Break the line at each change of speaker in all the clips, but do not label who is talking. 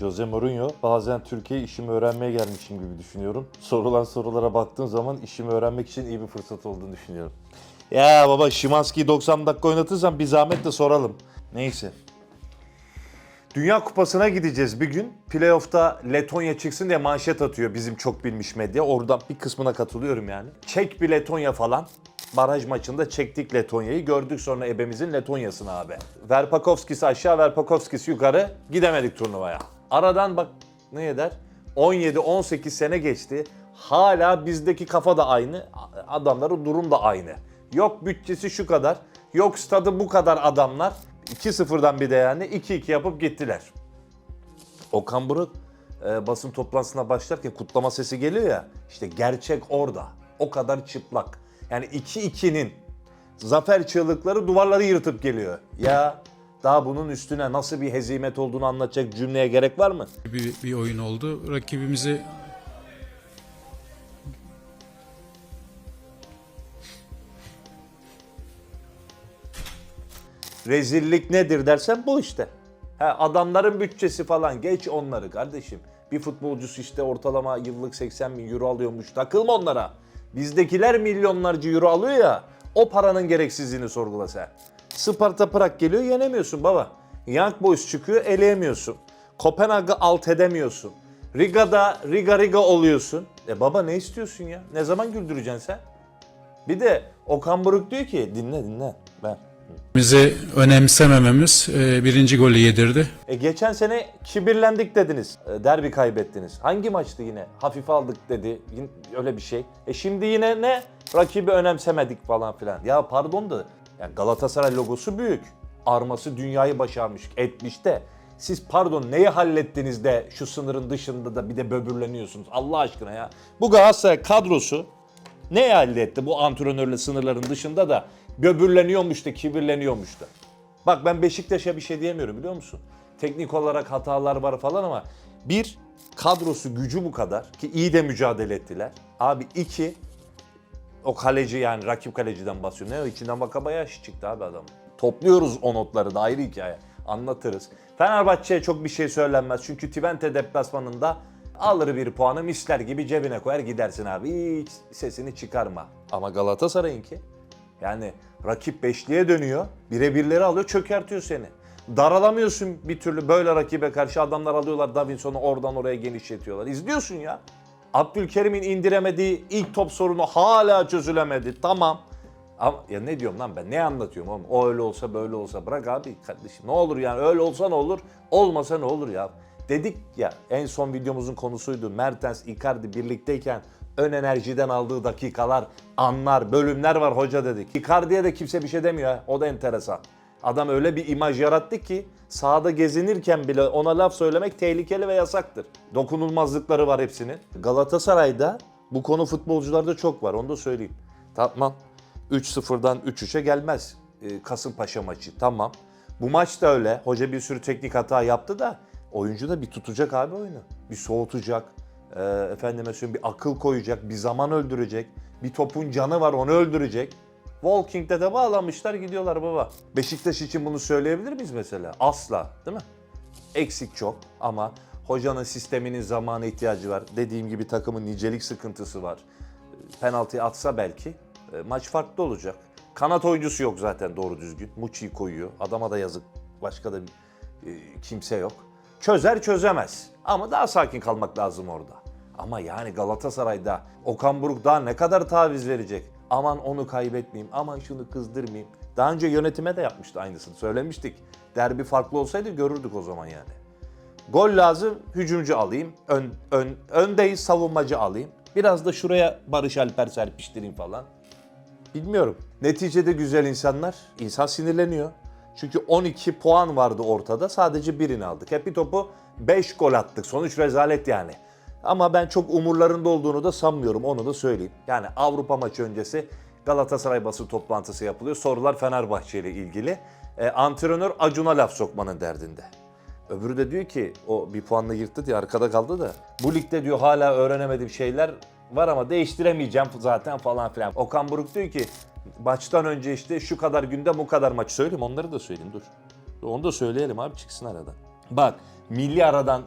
Jose Mourinho bazen Türkiye'ye işimi öğrenmeye gelmişim gibi düşünüyorum. Sorulan sorulara baktığım zaman işimi öğrenmek için iyi bir fırsat olduğunu düşünüyorum. Ya baba Şimanski'yi 90 dakika oynatırsan bir zahmet de soralım. Neyse. Dünya Kupası'na gideceğiz bir gün. Playoff'ta Letonya çıksın diye manşet atıyor bizim çok bilmiş medya. Oradan bir kısmına katılıyorum yani. Çek bir Letonya falan. Baraj maçında çektik Letonya'yı. Gördük sonra ebemizin Letonya'sını abi. Verpakovskis aşağı, Verpakovskis yukarı. Gidemedik turnuvaya. Aradan bak ne eder? 17-18 sene geçti. Hala bizdeki kafa da aynı. Adamların durum da aynı. Yok bütçesi şu kadar. Yok stadı bu kadar adamlar. 2-0'dan bir de yani 2-2 yapıp gittiler. Okan Buruk e, basın toplantısına başlarken kutlama sesi geliyor ya. İşte gerçek orada. O kadar çıplak. Yani 2-2'nin zafer çığlıkları duvarları yırtıp geliyor. Ya daha bunun üstüne nasıl bir hezimet olduğunu anlatacak cümleye gerek var mı?
bir, bir oyun oldu. Rakibimizi
Rezillik nedir dersen bu işte. Ha, adamların bütçesi falan geç onları kardeşim. Bir futbolcusu işte ortalama yıllık 80 bin euro alıyormuş. Takılma onlara. Bizdekiler milyonlarca euro alıyor ya. O paranın gereksizliğini sorgula sen. Sparta Prag geliyor yenemiyorsun baba. Young Boys çıkıyor eleyemiyorsun. Kopenhag'ı alt edemiyorsun. Riga'da Riga Riga oluyorsun. E baba ne istiyorsun ya? Ne zaman güldüreceksin sen? Bir de Okan Buruk diyor ki dinle dinle ben.
bizi önemsemememiz e, birinci golü yedirdi.
E geçen sene kibirlendik dediniz. E, derbi kaybettiniz. Hangi maçtı yine? Hafife aldık dedi. Öyle bir şey. E şimdi yine ne? Rakibi önemsemedik falan filan. Ya pardon da yani Galatasaray logosu büyük. Arması dünyayı başarmış, etmiş de. Siz pardon neyi hallettiniz de şu sınırın dışında da bir de böbürleniyorsunuz Allah aşkına ya. Bu Galatasaray kadrosu ne halletti bu antrenörle sınırların dışında da böbürleniyormuş da kibirleniyormuş da. Bak ben Beşiktaş'a bir şey diyemiyorum biliyor musun? Teknik olarak hatalar var falan ama bir kadrosu gücü bu kadar ki iyi de mücadele ettiler. Abi iki o kaleci yani rakip kaleciden basıyor. Ne o içinden Vakabayaş çıktı abi adam. Topluyoruz o notları da ayrı hikaye. Anlatırız. Fenerbahçe'ye çok bir şey söylenmez. Çünkü Twente deplasmanında alır bir puanı misler gibi cebine koyar gidersin abi. Hiç sesini çıkarma. Ama Galatasaray'ınki yani rakip beşliğe dönüyor. Birebirleri alıyor çökertiyor seni. Daralamıyorsun bir türlü böyle rakibe karşı adamlar alıyorlar Davinson'u oradan oraya genişletiyorlar. İzliyorsun ya. Abdülkerim'in indiremediği ilk top sorunu hala çözülemedi. Tamam. Ama ya ne diyorum lan ben? Ne anlatıyorum oğlum? O öyle olsa böyle olsa bırak abi kardeşim. Ne olur yani öyle olsa ne olur? Olmasa ne olur ya? Dedik ya en son videomuzun konusuydu. Mertens, Icardi birlikteyken ön enerjiden aldığı dakikalar, anlar, bölümler var hoca dedik. Icardi'ye de kimse bir şey demiyor. O da enteresan. Adam öyle bir imaj yarattı ki sahada gezinirken bile ona laf söylemek tehlikeli ve yasaktır. Dokunulmazlıkları var hepsinin. Galatasaray'da bu konu futbolcularda çok var onu da söyleyeyim. Tamam 3-0'dan 3-3'e gelmez Ee, Kasımpaşa maçı tamam. Bu maç da öyle. Hoca bir sürü teknik hata yaptı da oyuncu da bir tutacak abi oyunu. Bir soğutacak. Ee, efendime söyleyeyim bir akıl koyacak, bir zaman öldürecek. Bir topun canı var onu öldürecek. Walking'de de bağlamışlar gidiyorlar baba. Beşiktaş için bunu söyleyebilir miyiz mesela? Asla değil mi? Eksik çok ama hocanın sisteminin zamana ihtiyacı var. Dediğim gibi takımın nicelik sıkıntısı var. Penaltıyı atsa belki e, maç farklı olacak. Kanat oyuncusu yok zaten doğru düzgün. Muçi'yi koyuyor. Adama da yazık. Başka da e, kimse yok. Çözer çözemez. Ama daha sakin kalmak lazım orada. Ama yani Galatasaray'da Okan Buruk daha ne kadar taviz verecek? Aman onu kaybetmeyeyim, aman şunu kızdırmayayım. Daha önce yönetime de yapmıştı aynısını. Söylemiştik. Derbi farklı olsaydı görürdük o zaman yani. Gol lazım, hücumcu alayım. Ön, ön, öndeyiz, savunmacı alayım. Biraz da şuraya Barış Alper serpiştireyim falan. Bilmiyorum. Neticede güzel insanlar, insan sinirleniyor. Çünkü 12 puan vardı ortada, sadece birini aldık. Hep bir topu 5 gol attık. Sonuç rezalet yani. Ama ben çok umurlarında olduğunu da sanmıyorum, onu da söyleyeyim. Yani Avrupa maçı öncesi Galatasaray basın toplantısı yapılıyor. Sorular Fenerbahçe ile ilgili. E, antrenör Acun'a laf sokmanın derdinde. Öbürü de diyor ki o bir puanla yırttı diye arkada kaldı da. Bu ligde diyor hala öğrenemediğim şeyler var ama değiştiremeyeceğim zaten falan filan. Okan Buruk diyor ki maçtan önce işte şu kadar günde bu kadar maç söyleyeyim onları da söyleyeyim dur. Onu da söyleyelim abi çıksın aradan. Bak milli aradan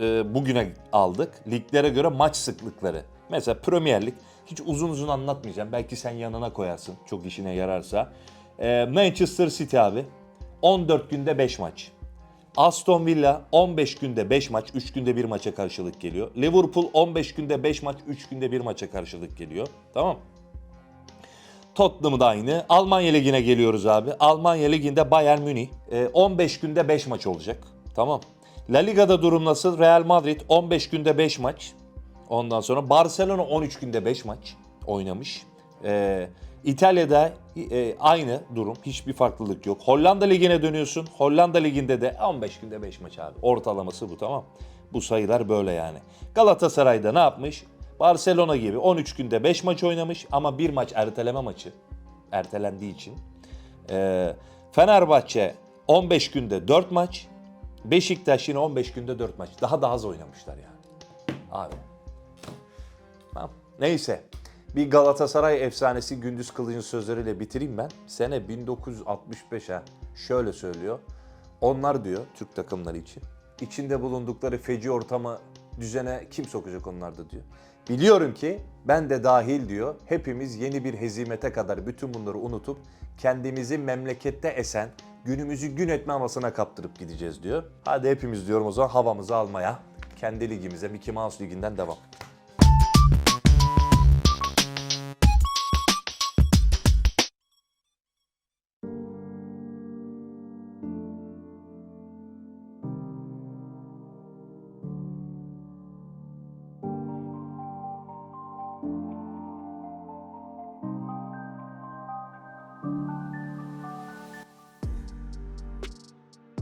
e, bugüne aldık. Liglere göre maç sıklıkları. Mesela Premier Lig hiç uzun uzun anlatmayacağım. Belki sen yanına koyarsın çok işine yararsa. E, Manchester City abi 14 günde 5 maç. Aston Villa 15 günde 5 maç, 3 günde 1 maça karşılık geliyor. Liverpool 15 günde 5 maç, 3 günde 1 maça karşılık geliyor. Tamam Tottenham da aynı. Almanya Ligi'ne geliyoruz abi. Almanya Ligi'nde Bayern Münih e, 15 günde 5 maç olacak. Tamam. La Liga'da durum nasıl? Real Madrid 15 günde 5 maç. Ondan sonra Barcelona 13 günde 5 maç oynamış. E, İtalya'da e, aynı durum. Hiçbir farklılık yok. Hollanda Ligi'ne dönüyorsun. Hollanda Ligi'nde de 15 günde 5 maç abi. Ortalaması bu tamam. Bu sayılar böyle yani. Galatasaray'da ne yapmış? Barcelona gibi 13 günde 5 maç oynamış ama bir maç erteleme maçı. Ertelendiği için. Ee, Fenerbahçe 15 günde 4 maç. Beşiktaş yine 15 günde 4 maç. Daha da az oynamışlar yani. Abi. Tamam. Neyse. Bir Galatasaray efsanesi Gündüz Kılıç'ın sözleriyle bitireyim ben. Sene 1965 ha. Şöyle söylüyor. Onlar diyor Türk takımları için. içinde bulundukları feci ortamı düzene kim sokacak onlarda diyor. Biliyorum ki ben de dahil diyor. Hepimiz yeni bir hezimete kadar bütün bunları unutup kendimizi memlekette esen günümüzü gün etme havasına kaptırıp gideceğiz diyor. Hadi hepimiz diyorum o zaman havamızı almaya. Kendi ligimize Mickey Mouse liginden devam.